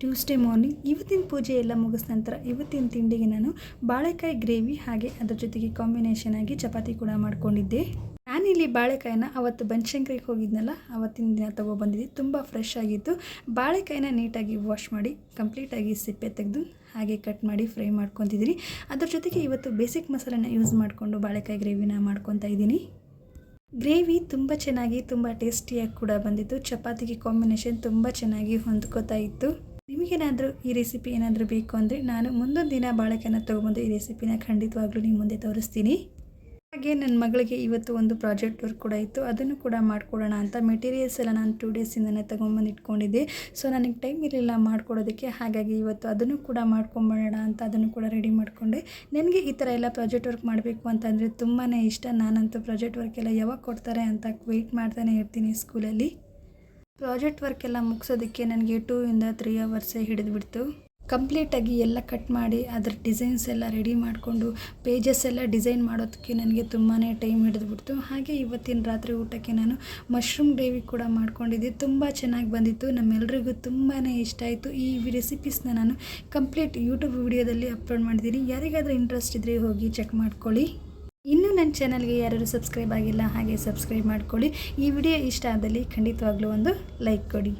Tuesday morning ಇವತ್ತಿನ ಪೂಜೆ ಎಲ್ಲ ಮುಗಿದ ನಂತರ ಇವತ್ತಿನ ತಿಂಡಿಗೆ ನಾನು ಬಾಳೆಕಾಯಿ ಗ್ರೇವಿ ಹಾಗೆ ಅದರ ಜೊತೆಗೆ ಕಾಂಬಿನೇಷನ್ ಆಗಿ ಚಪಾತಿ ಕೂಡ ಮಾಡ್ಕೊಂಡಿದ್ದೆ. ನಾನಿಲ್ಲಿ ಬಾಳೆಕಾಯಿನ ಅವತ್ತು ಬನಶಂಕರಿಗೆ ಹೋಗಿದ್ನಲ್ಲ, ಅವತ್ತಿನ ದಿನ ತೊಗೊಬಂದಿದ್ದೆ ತುಂಬ ಫ್ರೆಶ್ ಆಗಿತ್ತು. ಬಾಳೆಕಾಯಿನ ನೀಟಾಗಿ ವಾಶ್ ಮಾಡಿ ಕಂಪ್ಲೀಟಾಗಿ ಸಿಪ್ಪೆ ತೆಗೆದು ಹಾಗೆ ಕಟ್ ಮಾಡಿ ಫ್ರೈ ಮಾಡ್ಕೊತಿದ್ದೀನಿ. ಅದ್ರ ಜೊತೆಗೆ ಇವತ್ತು ಬೇಸಿಕ್ ಮಸಾಲೆನ ಯೂಸ್ ಮಾಡಿಕೊಂಡು ಬಾಳೆಕಾಯಿ ಗ್ರೇವಿನ ಮಾಡ್ಕೊತಾ ಇದ್ದೀನಿ. ಗ್ರೇವಿ ತುಂಬ ಚೆನ್ನಾಗಿ, ತುಂಬ ಟೇಸ್ಟಿಯಾಗಿ ಕೂಡ ಬಂದಿತ್ತು. ಚಪಾತಿಗೆ ಕಾಂಬಿನೇಷನ್ ತುಂಬ ಚೆನ್ನಾಗಿ ಹೊಂದ್ಕೋತಾ ಇತ್ತು. ನಿಮಗೇನಾದರೂ ಈ ರೆಸಿಪಿ ಏನಾದರೂ ಬೇಕು ಅಂದರೆ ನಾನು ಮುಂದೊಂದು ದಿನ ಬಾಳೆಕಾಯಿನ ತೊಗೊಬಂದು ಈ ರೆಸಿಪಿನ ಖಂಡಿತವಾಗ್ಲೂ ನಿಮ್ಮ ಮುಂದೆ ತೋರಿಸ್ತೀನಿ. ಹಾಗೆ ನನ್ನ ಮಗಳಿಗೆ ಇವತ್ತು ಒಂದು ಪ್ರಾಜೆಕ್ಟ್ ವರ್ಕ್ ಕೂಡ ಇತ್ತು. ಅದನ್ನು ಕೂಡ ಮಾಡಿಕೊಡೋಣ ಅಂತ ಮೆಟೀರಿಯಲ್ಸ್ ಎಲ್ಲ ನಾನು ಟೂ ಡೇಸಿಂದನೇ ತೊಗೊಂಬಂದು ಇಟ್ಕೊಂಡಿದ್ದೆ. ಸೊ ನನಗೆ ಟೈಮ್ ಇರಲಿಲ್ಲ ಮಾಡ್ಕೊಡೋದಕ್ಕೆ. ಹಾಗಾಗಿ ಇವತ್ತು ಅದನ್ನು ಕೂಡ ಮಾಡ್ಕೊಂಬರೋಣ ಅಂತ ಅದನ್ನು ಕೂಡ ರೆಡಿ ಮಾಡಿಕೊಂಡೆ. ನನಗೆ ಈ ಥರ ಎಲ್ಲ ಪ್ರಾಜೆಕ್ಟ್ ವರ್ಕ್ ಮಾಡಬೇಕು ಅಂತಂದರೆ ತುಂಬಾ ಇಷ್ಟ. ನಾನಂತೂ ಪ್ರಾಜೆಕ್ಟ್ ವರ್ಕ್ ಎಲ್ಲ ಯಾವಾಗ ಕೊಡ್ತಾರೆ ಅಂತ ವೆಯ್ಟ್ ಮಾಡ್ತಾನೆ ಇರ್ತೀನಿ ಸ್ಕೂಲಲ್ಲಿ ಪ್ರಾಜೆಕ್ಟ್ ವರ್ಕ್ ಎಲ್ಲ ಮುಗಿಸೋದಕ್ಕೆ ನನಗೆ ಟೂ ಇಂದ ತ್ರೀ ಅವರ್ಸೇ ಹಿಡಿದುಬಿಡ್ತು ಕಂಪ್ಲೀಟಾಗಿ ಎಲ್ಲ ಕಟ್ ಮಾಡಿ, ಅದ್ರ ಡಿಸೈನ್ಸ್ ಎಲ್ಲ ರೆಡಿ ಮಾಡಿಕೊಂಡು ಪೇಜಸ್ ಎಲ್ಲ ಡಿಸೈನ್ ಮಾಡೋದಕ್ಕೆ ನನಗೆ ತುಂಬಾ ಟೈಮ್ ಹಿಡಿದುಬಿಡ್ತು ಹಾಗೆ ಇವತ್ತಿನ ರಾತ್ರಿ ಊಟಕ್ಕೆ ನಾನು ಮಶ್ರೂಮ್ ಗ್ರೇವಿ ಕೂಡ ಮಾಡ್ಕೊಂಡಿದ್ದೆ. ತುಂಬ ಚೆನ್ನಾಗಿ ಬಂದಿತ್ತು. ನಮ್ಮೆಲ್ಲರಿಗೂ ತುಂಬಾ ಇಷ್ಟ ಆಯಿತು. ಈ ರೆಸಿಪೀಸ್ನ ನಾನು ಕಂಪ್ಲೀಟ್ ಯೂಟ್ಯೂಬ್ ವಿಡಿಯೋದಲ್ಲಿ ಅಪ್ಲೋಡ್ ಮಾಡಿದ್ದೀನಿ ಯಾರಿಗಾದರೂ ಇಂಟ್ರೆಸ್ಟ್ ಇದ್ದರೆ ಹೋಗಿ ಚೆಕ್ ಮಾಡ್ಕೊಳ್ಳಿ. ನನ್ನ ಚಾನಲ್ಗೆ ಯಾರು ಸಬ್ಸ್ಕ್ರೈಬ್ ಆಗಿಲ್ಲ ಹಾಗೆ ಸಬ್ಸ್ಕ್ರೈಬ್ ಮಾಡ್ಕೊಳ್ಳಿ. ಈ ವಿಡಿಯೋ ಇಷ್ಟ ಆದಲ್ಲಿ ಖಂಡಿತವಾಗ್ಲೂ ಒಂದು ಲೈಕ್ ಕೊಡಿ.